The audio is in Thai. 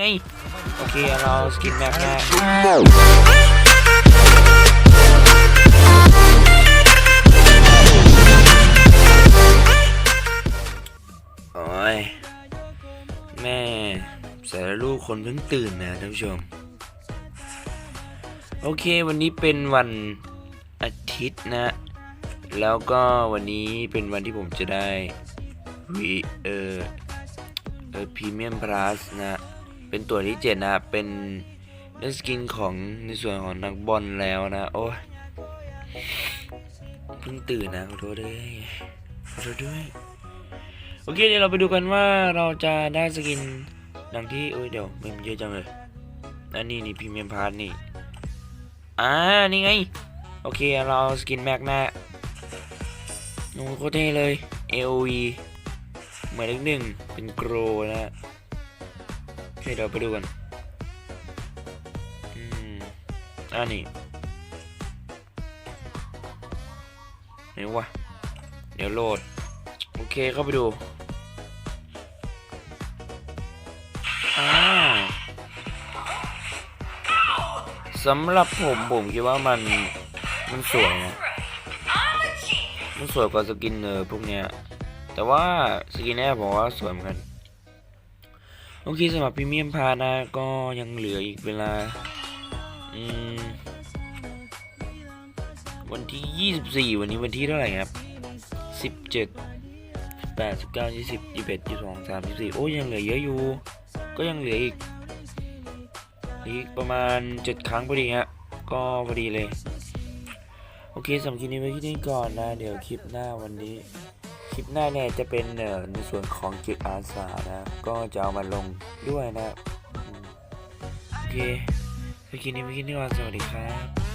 ไงโอเคเราสกินแม็กนะโอ้ยแม่สารลูกคนเพิ่งตื่นนะท่านผู้ชม โอเควันนี้เป็นวันอาทิตย์นะ แล้วก็วันนี้เป็นวันที่ผมจะได้วีเออเออพรีเมียมพลัสนะ เป็นตัวที่เจ็ดนะเป็นเล่นสกินของในส่วนของนักบอลแล้วนะ โอ้ยเพิ่งตื่นนะขอโทษด้วยขอโทษด้วยโอเคเดี๋ยวเราไปดูกันว่าเราจะได้สกินดังที่เอ้ยเดี๋ยวมันเยอะจังเลยอันนี้นี่พรีเมียมพาร์ทนี่อ่านี่ไง โอเคเราเอาสกินแม็กนะโอ้โคตรเท่เลย AOE หมายเลขหนึ่งเป็นโกรนะ โอเคเดี๋ยวไปดูกันอืมอ่านี่ไหนวะเดี๋ยวโหลด โอเคเข้าไปดูอ่าสำหรับผมผมคิดว่ามันมันสวยนะมันสวยกว่าสกินเนอร์พวกเนี้ยแต่ว่าสกินแน่ผมว่าสวยเหมือนกัน โอเคสำหรับพรีเมียมพานะก็ยังเหลืออีกเวลาวันที่ 24 วันนี้วันที่เท่าไหร่ครับ 17 8 19 20 21 22 34โอ้ยังเหลือเยอะอยู่ ก็ยังเหลืออีกอีกประมาณ 7 ครั้งพอดีฮะก็พอดีเลย โอเคสำหรับคลิปนี้ไว้ที่นี่ก่อนนะ เดี๋ยวคลิปหน้าวันนี้ ลิปหน้าเนี่ยจะเป็นในส่วนของจิตอาสานะ ก็จะเอามาลงด้วยนะ โอเคสำหรับคลิปนี้ไปกินนี่วันสวัสดีครับ